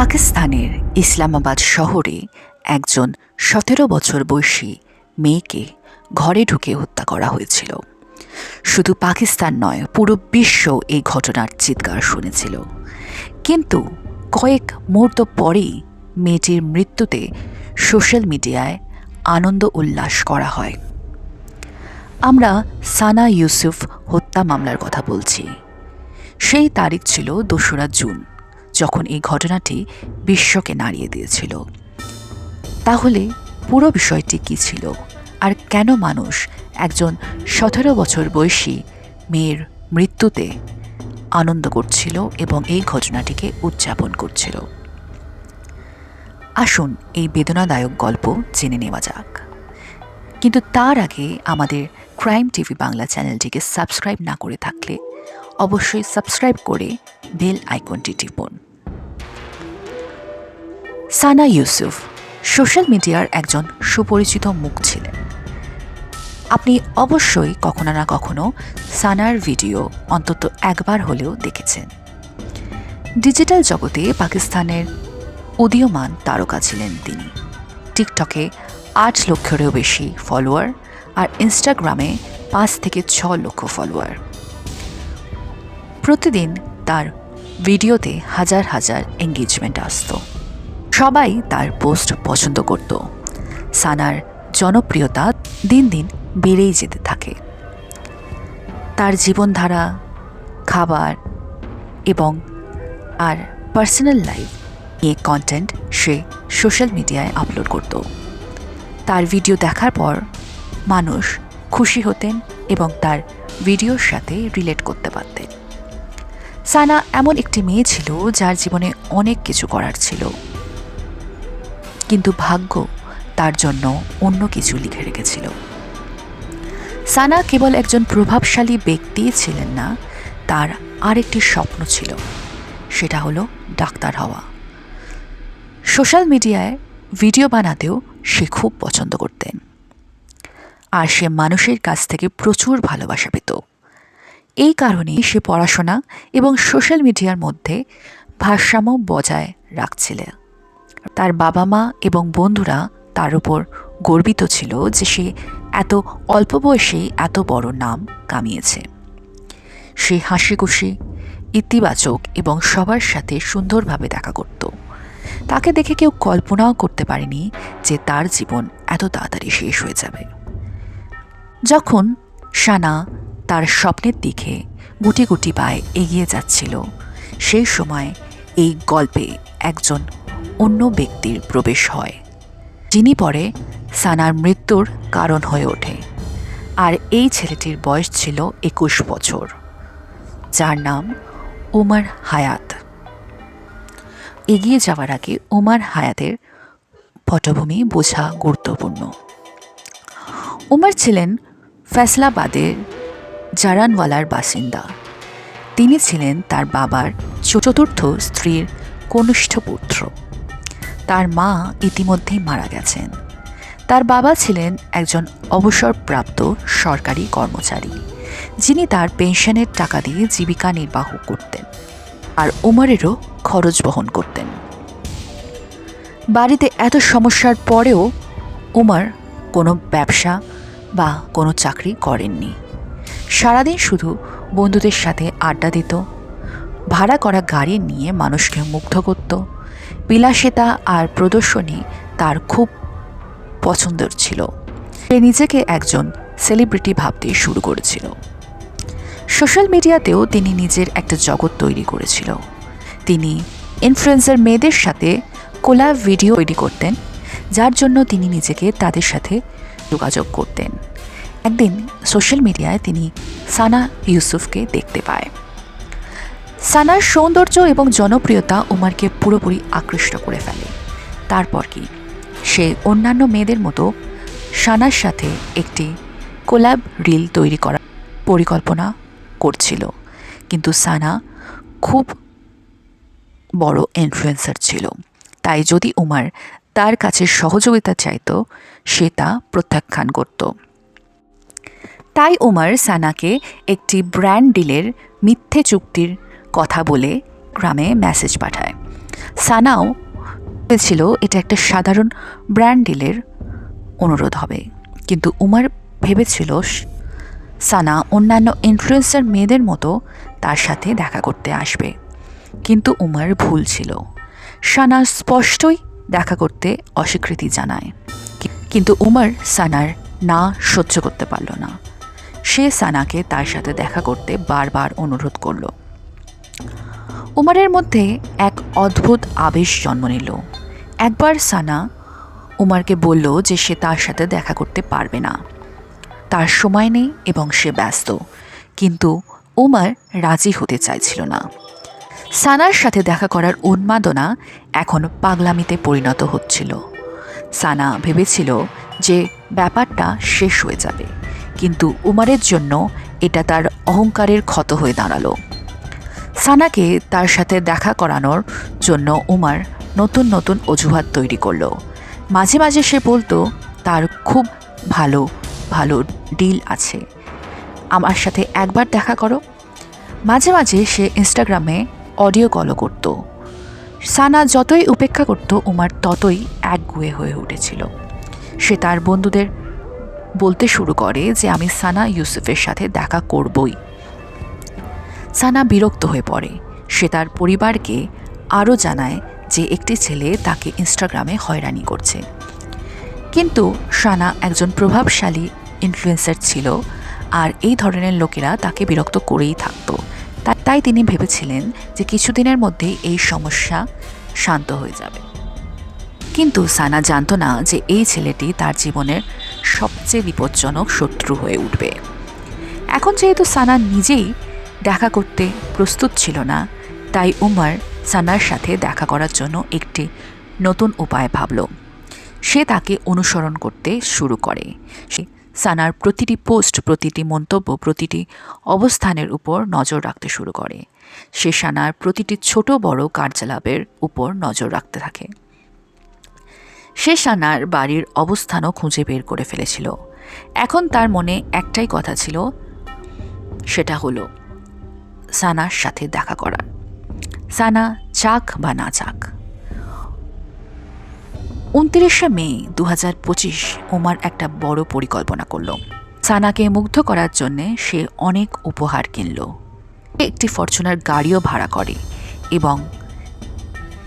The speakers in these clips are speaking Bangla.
পাকিস্তানের ইসলামাবাদ শহরে একজন সতেরো বছর বয়সী মেয়েকে ঘরে ঢুকে হত্যা করা হয়েছিল। শুধু পাকিস্তান নয়, পুরো বিশ্ব এই ঘটনার চিৎকার শুনেছিল। কিন্তু কয়েক মুহূর্ত পরেই মেয়েটির মৃত্যুতে সোশ্যাল মিডিয়ায় আনন্দ উল্লাস করা হয়। আমরা সানা ইউসুফ হত্যা মামলার কথা বলছি। সেই তারিখ ছিল দোসরা জুন। যখন এই ঘটনাটি বিশ্বকে নাড়িয়ে দিয়েছিল। তাহলে পুরো বিষয়টি কী ছিল? আর কেন মানুষ একজন সতেরো বছর বয়সী মেয়ের মৃত্যুতে আনন্দ করছিল এবং এই ঘটনাটিকে উদযাপন করছিল? আসুন এই বেদনাদায়ক গল্প জেনে নেওয়া যাক। কিন্তু তার আগে আমাদের ক্রাইম টিভি বাংলা চ্যানেলটিকে সাবস্ক্রাইব না করে থাকলে অবশ্যই সাবস্ক্রাইব করে বেল আইকনটি টিপুন। সানা ইউসুফ, সোশ্যাল মিডিয়ার একজন সুপরিচিত মুখ ছিলেন। আপনি অবশ্যই কখনো না কখনো সানার ভিডিও অন্তত একবার হলেও দেখেছেন। ডিজিটাল জগতে পাকিস্তানের উদীয়মান তারকা ছিলেন তিনি। টিকটকে আট লক্ষেরও বেশি ফলোয়ার আর ইনস্টাগ্রামে পাঁচ থেকে ছ লক্ষ ফলোয়ার। প্রতিদিন তার ভিডিওতে হাজার হাজার এঙ্গেজমেন্ট আসতো। সবাই তার পোস্ট পছন্দ করত। সানার জনপ্রিয়তা দিন দিন বেড়েই যেতে থাকে। তার জীবনধারা, খাবার এবং আর পার্সোনাল লাইফ নিয়ে কন্টেন্ট সে সোশ্যাল মিডিয়ায় আপলোড করত। তার ভিডিও দেখার পর মানুষ খুশি হতেন এবং তার ভিডিওর সাথে রিলেট করতে পারতেন। সানা এমন একটি মেয়ে ছিল যার জীবনে অনেক কিছু করার ছিল। কিন্তু ভাগ্য তার জন্য অন্য কিছু লিখে রেখেছিল। সানা কেবল একজন প্রভাবশালী ব্যক্তি ছিলেন না, তার আরেকটি স্বপ্ন ছিল, সেটা হলো ডাক্তার হওয়া। সোশ্যাল মিডিয়ায় ভিডিও বানাতেও সে খুব পছন্দ করতেন। আর সে মানুষের কাছ থেকে প্রচুর ভালোবাসা পেত। এই কারণেই সে পড়াশোনা এবং সোশ্যাল মিডিয়ার মধ্যে ভারসাম্য বজায় রাখছিলেন। তার বাবা মা এবং বন্ধুরা তার উপর গর্বিত ছিল যে সে এত অল্প বয়সেই এত বড় নাম কামিয়েছে। সে হাসি খুশি ইতিবাচক এবং সবার সাথে সুন্দরভাবে দেখা করত। তাকে দেখে কেউ কল্পনাও করতে পারেনি যে তার জীবন এত তাড়াতাড়ি শেষ হয়ে যাবে। যখন সানা তার স্বপ্নের দিকে গুটি গুটি পায়ে এগিয়ে যাচ্ছিল, সেই সময় এই গল্পে একজন অন্য ব্যক্তির প্রবেশ হয়। যিনি পরে সানার মৃত্যুর কারণ হয়ে ওঠে। আর এই ছেলেটির বয়স ছিল একুশ বছর, যার নাম উমার হায়াত। এগিয়ে যাওয়ার আগে উমার হায়াতের পটভূমি বোঝা গুরুত্বপূর্ণ। উমার ছিলেন ফ্যাসলাবাদের জারানওয়ালার বাসিন্দা। তিনি ছিলেন তার বাবার চতুর্থ স্ত্রীর কনিষ্ঠ পুত্র। তার মা ইতিমধ্যেই মারা গেছেন। তার বাবা ছিলেন একজন অবসরপ্রাপ্ত সরকারি কর্মচারী, যিনি তার পেনশনের টাকা দিয়ে জীবিকা নির্বাহ করতেন আর উমারেরও খরচ বহন করতেন। বাড়িতে এত সমস্যার পরেও উমার কোনো ব্যবসা বা কোনো চাকরি করেননি। সারাদিন শুধু বন্ধুদের সাথে আড্ডা দিত, ভাড়া করা গাড়ি নিয়ে মানুষকে মুগ্ধ করত বিলাসিতা আর প্রদর্শনী তার খুব পছন্দের ছিল। সে নিজেকে একজন সেলিব্রিটি ভাবতে শুরু করেছিল। সোশ্যাল মিডিয়াতেও তিনি নিজের একটা জগৎ তৈরি করেছিল। তিনি ইনফ্লুয়েন্সার মেয়েদের সাথে কোলা ভিডিও তৈরি করতেন, যার জন্য তিনি নিজেকে তাদের সাথে যোগাযোগ করতেন। একদিন সোশ্যাল মিডিয়ায় তিনি সানা ইউসুফকে দেখতে পায়। সানার সৌন্দর্য এবং জনপ্রিয়তা উমারকে পুরোপুরি আকৃষ্ট করে ফেলে। তারপর কি? সে অন্যান্য মেয়েদের মতো সানার সাথে একটি কোলাব রিল তৈরি করার পরিকল্পনা করছিল। কিন্তু সানা খুব বড় ইনফ্লুয়েন্সার ছিল। তাই যদি উমার তার কাছে সহযোগিতা চাইতো, সে তা প্রত্যাখ্যান করত। তাই উমার সানাকে একটি ব্র্যান্ড ডিলের মিথ্যে চুক্তির কথা বলে গ্রামে মেসেজ পাঠায়। সানাও ভেবেছিল এটা একটা সাধারণ ব্র্যান্ড ডিলের অনুরোধ হবে। কিন্তু উমার ভেবেছিল, সানা অন্যান্য ইনফ্লুয়েন্সার মেয়েদের মতো তার সাথে দেখা করতে আসবে। কিন্তু উমার ভুল ছিল। সানা স্পষ্টই দেখা করতে অস্বীকৃতি জানায়। কিন্তু উমার সানার না সহ্য করতে পারল না। সে সানাকে তার সাথে দেখা করতে বারবার অনুরোধ করল। উমারের মধ্যে এক অদ্ভুত আবেশ জন্ম নিল। একবার সানা উমারকে বলল যে সে তার সাথে দেখা করতে পারবে না। তার সময় নেই এবং সে ব্যস্ত। কিন্তু উমার রাজি হতে চাইছিল না। সানার সাথে দেখা করার উন্মাদনা এখন পাগলামিতে পরিণত হচ্ছিল। সানা ভেবেছিল যে ব্যাপারটা শেষ হয়ে যাবে। কিন্তু উমারের জন্য এটা তার অহংকারের ক্ষত হয়ে দাঁড়াল। সানাকে তার সাথে দেখা করানোর জন্য উমার নতুন নতুন অজুহাত তৈরি করল। মাঝে মাঝে সে বলতো, তার খুব ভালো ভালো ডিল আছে। আমার সাথে একবার দেখা করো। মাঝে মাঝে সে ইনস্টাগ্রামে অডিও কলও করত। সানা যতই উপেক্ষা করত, উমার ততই একগুয়ে হয়ে উঠেছিল। সে তার বন্ধুদের বলতে শুরু করে যে, আমি সানা ইউসুফের সাথে দেখা করবই। সানা বিরক্ত হয়ে পড়ে। সে তার পরিবারকে আরও জানায় যে একটি ছেলে তাকে ইনস্টাগ্রামে হয়রানি করছে। কিন্তু সানা একজন প্রভাবশালী ইনফ্লুয়েন্সার ছিল আর এই ধরনের লোকেরা তাকে বিরক্ত করেই থাকতো। তাই তিনি ভেবেছিলেন যে কিছুদিনের মধ্যেই এই সমস্যা শান্ত হয়ে যাবে। কিন্তু সানা জানতো না যে এই ছেলেটি তার জীবনের সবচেয়ে বিপজ্জনক শত্রু হয়ে উঠবে। এখন যেহেতু সানা নিজেই দেখা করতে প্রস্তুত ছিল না। তাই উমার সানার সাথে দেখা করার জন্য একটি নতুন উপায় ভাবল। সে তাকে অনুসরণ করতে শুরু করে। সে সানার প্রতিটি পোস্ট, প্রতিটি মন্তব্য, প্রতিটি অবস্থানের উপর নজর রাখতে শুরু করে। সে সানার প্রতিটি ছোট বড় কার্যকলাপের উপর নজর রাখতে থাকে। সে সানার বাড়ির অবস্থানও খুঁজে বের করে ফেলেছিল। এখন তার মনে একটাই কথা ছিল, সেটা হলো সানার সাথে দেখা করার। সানা চাক বা না চাক। উনত্রিশে মে দু হাজার পঁচিশ ওমার একটা বড় পরিকল্পনা করল। সানাকে মুগ্ধ করার জন্যে সে অনেক উপহার কিনল। একটি ফরচুনার গাড়িও ভাড়া করে এবং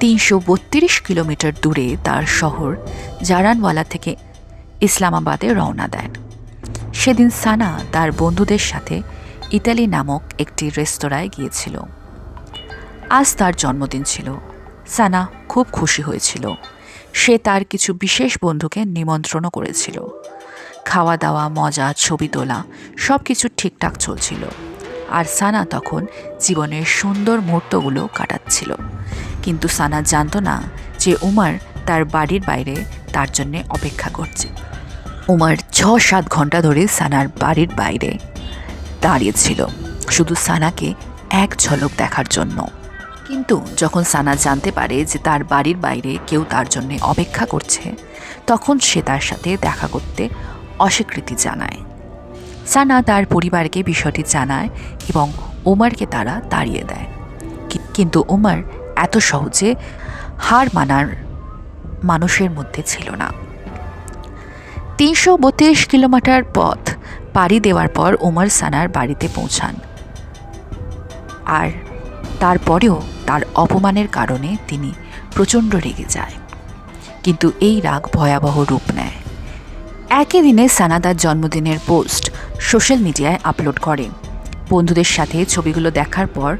তিনশো বত্রিশ কিলোমিটার দূরে তার শহর জারানওয়ালা থেকে ইসলামাবাদে রওনা দেন। সেদিন সানা তার বন্ধুদের সাথে ইতালি নামক একটি রেস্তোরাঁয় গিয়েছিল। আজ তার জন্মদিন ছিল। সানা খুব খুশি হয়েছিল। সে তার কিছু বিশেষ বন্ধুকে নিমন্ত্রণও করেছিল। খাওয়া দাওয়া মজা, ছবি তোলা সব কিছু ঠিকঠাক চলছিল। আর সানা তখন জীবনের সুন্দর মুহূর্তগুলো কাটাচ্ছিল। কিন্তু সানা জানত না যে উমার তার বাড়ির বাইরে তার জন্যে অপেক্ষা করছে। উমার ছ সাত ঘণ্টা ধরে সানার বাড়ির বাইরে দাঁড়িয়েছিল, শুধু সানাকে এক ঝলক দেখার জন্য। কিন্তু যখন সানা জানতে পারে যে তার বাড়ির বাইরে কেউ তার জন্য অপেক্ষা করছে, তখন সে তার সাথে দেখা করতে অস্বীকৃতি জানায়। সানা তার পরিবারকে বিষয়টি জানায় এবং ওমারকে তারা তাড়িয়ে দেয়। কিন্তু ওমার এত সহজে হার মানার মানুষের মধ্যে ছিল না। তিনশো বত্রিশ কিলোমিটার পথ পাড়ি দেওয়ার পর ওমর সানার বাড়িতে পৌঁছান। আর তারপরেও তার অপমানের কারণে তিনি প্রচণ্ড রেগে যায়। কিন্তু এই রাগ ভয়াবহ রূপ নেয়। একই দিনে সানা তার জন্মদিনের পোস্ট সোশ্যাল মিডিয়ায় আপলোড করে। বন্ধুদের সাথে ছবিগুলো দেখার পর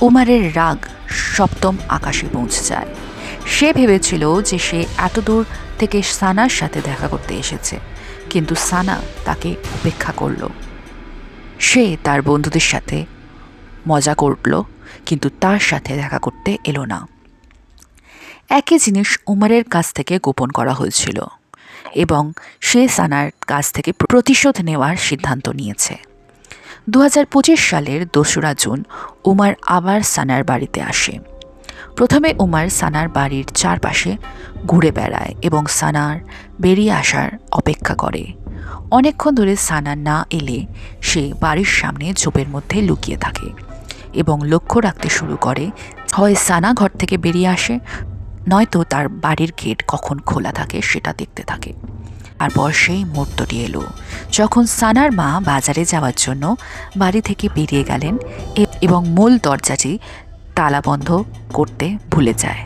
উমারের রাগ সপ্তম আকাশে পৌঁছে যায়। সে ভেবেছিল যে সে এত দূর থেকে সানার সাথে দেখা করতে এসেছে। কিন্তু সানা তাকে উপেক্ষা করল। সে তার বন্ধুদের সাথে মজা করল, কিন্তু তার সাথে দেখা করতে এলো না। একই জিনিস উমারের কাছ থেকে গোপন করা হয়েছিল এবং সে সানার কাছ থেকে প্রতিশোধ নেওয়ার সিদ্ধান্ত নিয়েছে। দু হাজার পঁচিশ সালের দোসরা জুন উমার আবার সানার বাড়িতে আসে। প্রথমে উমার সানার বাড়ির চারপাশে ঘুরে বেড়ায় এবং সানার বেরিয়ে আসার অপেক্ষা করে। অনেকক্ষণ ধরে সানা না এলে সে বাড়ির সামনে ঝোপের মধ্যে লুকিয়ে থাকে এবং লক্ষ্য রাখতে শুরু করে, হয় সানা ঘর থেকে বেরিয়ে আসে, নয়তো তার বাড়ির গেট কখন খোলা থাকে সেটা দেখতে থাকে। তারপর সেই মুহূর্তটি এলো, যখন সানার মা বাজারে যাওয়ার জন্য বাড়ি থেকে বেরিয়ে গেলেন এবং মূল দরজাটি তালাবন্ধ করতে ভুলে যায়।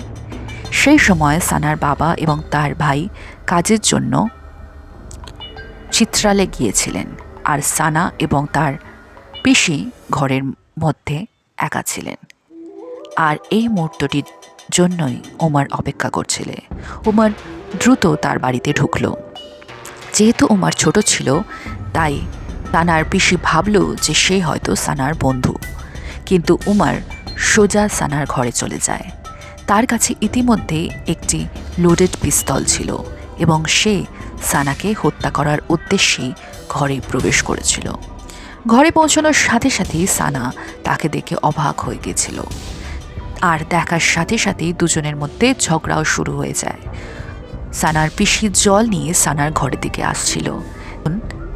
সেই সময় সানার বাবা এবং তার ভাই কাজের জন্য চিত্রালে গিয়েছিলেন আর সানা এবং তার পিসি ঘরের মধ্যে একা ছিলেন। আর এই মুহূর্তটির জন্যই ওমার অপেক্ষা করছিলে। ওমার দ্রুত তার বাড়িতে ঢুকলো। যেহেতু ওমার ছোট ছিল, তাই সানার পিসি ভাবল যে সে হয়তো সানার বন্ধু। কিন্তু উমার সোজা সানার ঘরে চলে যায়। তার কাছে ইতিমধ্যে একটি লোডেড পিস্তল ছিল এবং সে সানাকে হত্যা করার উদ্দেশ্যেই ঘরে প্রবেশ করেছিল। ঘরে পৌঁছানোর সাথে সাথেই সানা তাকে দেখে অবাক হয়ে গেছিল। আর দেখার সাথে সাথেই দুজনের মধ্যে ঝগড়াও শুরু হয়ে যায়। সানার পিসি জল নিয়ে সানার ঘরের দিকে আসছিল।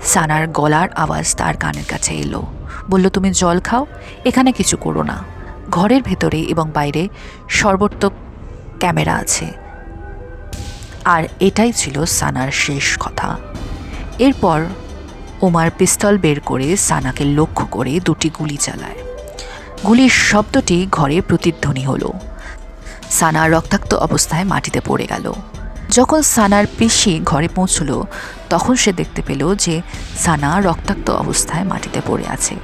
সানার গলার আওয়াজ তার কানের কাছে এলো। বলল, তুমি জল খাও, এখানে কিছু করো না। ঘরের ভেতরে এবং বাইরে সর্বত্র ক্যামেরা আছে। আর এটাই ছিল সানার শেষ কথা। এরপর ওমার পিস্তল বের করে সানাকে লক্ষ্য করে দুটি গুলি চালায়। গুলির শব্দটি ঘরে প্রতিধ্বনি হলো। সানা রক্তাক্ত অবস্থায় মাটিতে পড়ে গেল। যখন সানার পিসি ঘরে পৌঁছলো, তখন সে দেখতে পেল যে সানা রক্তাক্ত অবস্থায় মাটিতে পড়ে আছে।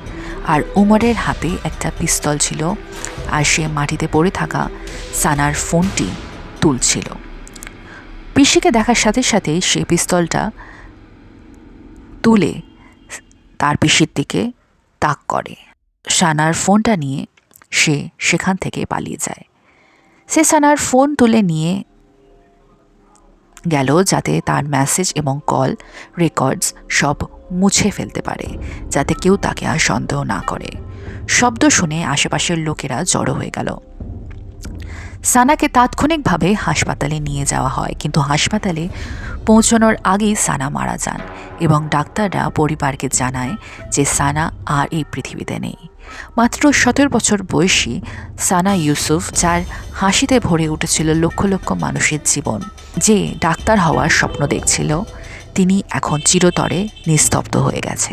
আর উমরের হাতে একটা পিস্তল ছিল আর সে মাটিতে পড়ে থাকা সানার ফোনটি তুলছিল। পিসিকে দেখার সাথে সাথে সে পিস্তলটা তুলে তার পিসির দিকে তাক করে। সানার ফোনটা নিয়ে সে সেখান থেকে পালিয়ে যায়। সে সানার ফোন তুলে নিয়ে গেল যাতে তার মেসেজ এবং কল রেকর্ডস সব মুছে ফেলতে পারে, যাতে কেউ তাকে আর সন্দেহ না করে। শব্দ শুনে আশেপাশের লোকেরা জড়ো হয়ে গেল। সানাকে তাৎক্ষণিকভাবে হাসপাতালে নিয়ে যাওয়া হয়, কিন্তু হাসপাতালে পৌঁছানোর আগেই সানা মারা যান এবং ডাক্তাররা পরিবারকে জানায় যে সানা আর এই পৃথিবীতে নেই। মাত্র সতেরো বছর বয়সী সানা ইউসুফ, যার হাসিতে ভরে উঠেছিল লক্ষ লক্ষ মানুষের জীবন, যে ডাক্তার হওয়ার স্বপ্ন দেখছিল, তিনি এখন চিরতরে নিস্তব্ধ হয়ে গেছে।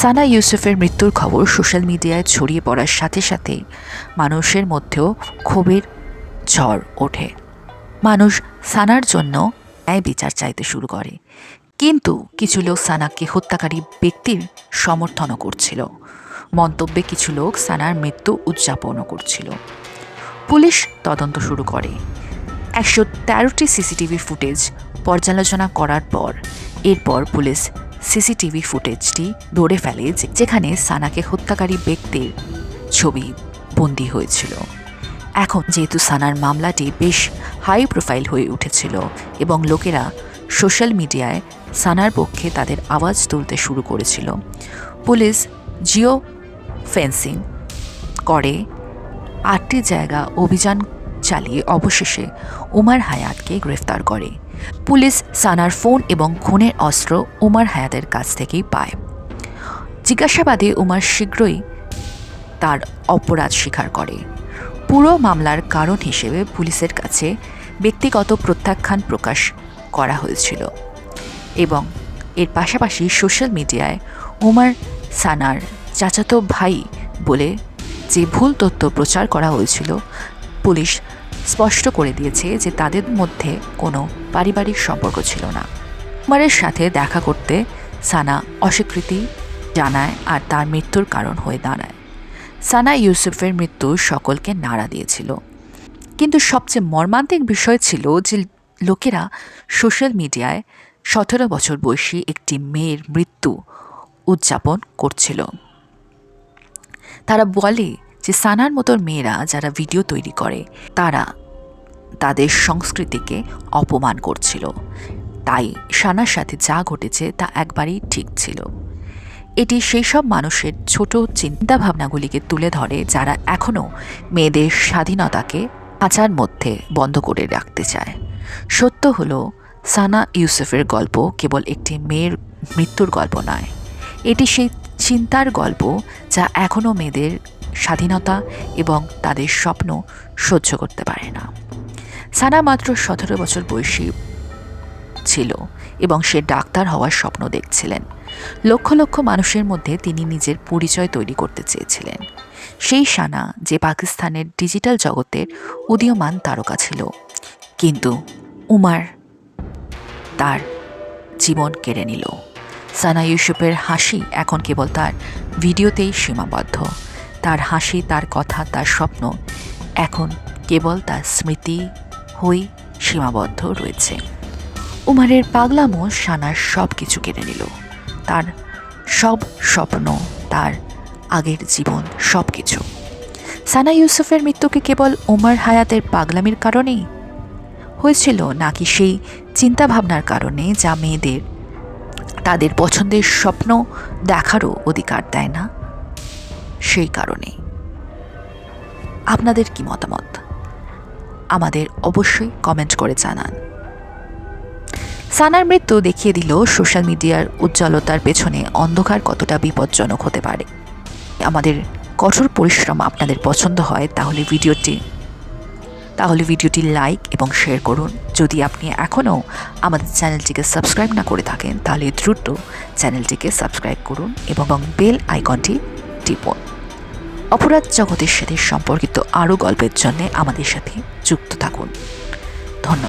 সানা ইউসুফের মৃত্যুর খবর সোশ্যাল মিডিয়ায় ছড়িয়ে পড়ার সাথে সাথে মানুষের মধ্যেও ক্ষোভের ঝড় ওঠে। মানুষ সানার জন্য ন্যায় বিচার চাইতে শুরু করে, কিন্তু কিছু লোক সানাকে হত্যাকারী ব্যক্তির সমর্থনও করছিল। মন্তব্যে কিছু লোক সানার মৃত্যু উদযাপনও করছিল। পুলিশ তদন্ত শুরু করে। একশো তেরোটি সিসিটিভি ফুটেজ পর্যালোচনা করার পর, এরপর পুলিশ সিসিটিভি ফুটেজটি ধরে ফেলে যেখানে সানাকে হত্যাকারী ব্যক্তির ছবি বন্দী হয়েছিল। এখন যেহেতু সানার মামলাটি বেশ হাই প্রোফাইল হয়ে উঠেছিল এবং লোকেরা সোশ্যাল মিডিয়ায় সানার পক্ষে তাদের আওয়াজ তুলতে শুরু করেছিল, পুলিশ জিও ফেন্সিং করে আটটি জায়গা অভিযান চালিয়ে অবশেষে উমার হায়াতকে গ্রেফতার করে। পুলিশ সানার ফোন এবং খুনের অস্ত্র উমার হায়াতের কাছ থেকেই পায়। জিজ্ঞাসাবাদে উমার শীঘ্রই তার অপরাধ স্বীকার করে। পুরো মামলার কারণ হিসেবে পুলিশের কাছে ব্যক্তিগত প্রত্যাখ্যান প্রকাশ করা হয়েছিল এবং এর পাশাপাশি সোশ্যাল মিডিয়ায় উমার সানার চাচাতো ভাই বলে যে ভুল তথ্য প্রচার করা হয়েছিল, পুলিশ স্পষ্ট করে দিয়েছে যে তাদের মধ্যে কোনো পারিবারিক সম্পর্ক ছিল না। উমারের সাথে দেখা করতে সানা অস্বীকৃতি জানায় আর তার মৃত্যুর কারণ হয়ে দাঁড়ায়। সানা ইউসুফের মৃত্যু সকলকে নাড়া দিয়েছিল। কিন্তু সবচেয়ে মর্মান্তিক বিষয় ছিল যে লোকেরা সোশ্যাল মিডিয়ায় সতেরো বছর বয়সী একটি মেয়ের মৃত্যু উদযাপন করছিল। তারা বলে যে সানার মতো মেয়েরা যারা ভিডিও তৈরি করে, তারা তাদের সংস্কৃতিকে অপমান করছিল। তাই সানার সাথে যা ঘটেছে তা একবারেই ঠিক ছিল। এটি সেই সব মানুষের ছোট চিন্তাভাবনাগুলিকে তুলে ধরে যারা এখনও মেয়েদের স্বাধীনতাকে আচার মধ্যে বন্ধ করে রাখতে চায়। সত্য হলো, সানা ইউসুফের গল্প কেবল একটি মেয়ের মৃত্যুর গল্প নয়। এটি সেই চিন্তার গল্প যা এখনও মেয়েদের স্বাধীনতা এবং তাদের স্বপ্ন সহ্য করতে পারে না। সানা মাত্র সতেরো বছর বয়সী ছিল এবং সে ডাক্তার হওয়ার স্বপ্ন দেখছিলেন। লক্ষ লক্ষ মানুষের মধ্যে তিনি নিজের পরিচয় তৈরি করতে চেয়েছিলেন। সেই সানা যে পাকিস্তানের ডিজিটাল জগতের উদীয়মান তারকা ছিল। কিন্তু উমার তার জীবন কেড়ে নিল। সানা ইউসুফের হাসি এখন কেবল তার ভিডিওতেই সীমাবদ্ধ। তার হাসি, তার কথা, তার স্বপ্ন এখন কেবল তার স্মৃতি হই সীমাবদ্ধ রয়েছে। উমারের পাগলামো সানার সব কিছু কেড়ে নিল। তার সব স্বপ্ন, তার আগের জীবন সব কিছু সানা ইউসুফের মৃত্যুকে কেবল উমার হায়াতের পাগলামির কারণেই হয়েছিল, নাকি সেই চিন্তাভাবনার কারণে যা মেয়েদের তাদের পছন্দের স্বপ্ন দেখারও অধিকার দেয় না। সেই কারণে আপনাদের কি মতামত? আমাদের অবশ্যই কমেন্ট করে জানান। সানার মৃত্যু দেখিয়ে দিল সোশ্যাল মিডিয়ার উজ্জ্বলতার পেছনে অন্ধকার কতটা বিপজ্জনক হতে পারে। আমাদের কঠোর পরিশ্রম আপনাদের পছন্দ হয়, তাহলে ভিডিওটি তাহলে ভিডিওটি লাইক এবং শেয়ার করুন। যদি আপনি এখনও আমাদের চ্যানেলটিকে সাবস্ক্রাইব না করে থাকেন, তাহলে দ্রুত চ্যানেলটিকে সাবস্ক্রাইব করুন এবং বেল আইকনটি টিপুন। অপরাধ জগতের সাথে সম্পর্কিত আরও গল্পের জন্য আমাদের সাথে যুক্ত থাকুন। ধন্যবাদ।